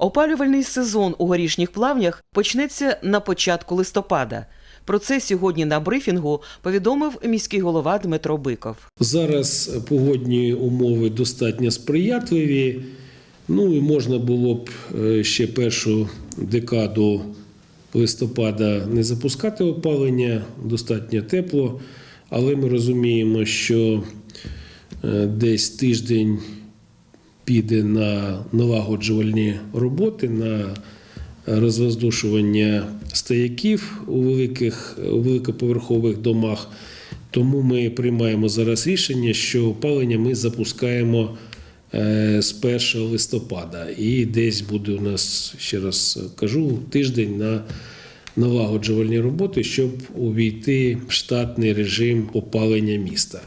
Опалювальний сезон у горішніх плавнях почнеться на початку листопада. Про це сьогодні на брифінгу повідомив міський голова Дмитро Биков. Зараз погодні умови достатньо сприятливі. Ну і можна було б е, ще першу декаду листопада не запускати опалення, достатньо тепло. Але ми розуміємо, що е, десь тиждень піде на налагоджувальні роботи, на розвоздушування стояків у великих у великоповерхових домах. Тому ми приймаємо зараз рішення, що опалення ми запускаємо е, з 1 листопада. І десь буде у нас, ще раз кажу, тиждень на налагоджувальні роботи, щоб увійти в штатний режим опалення міста.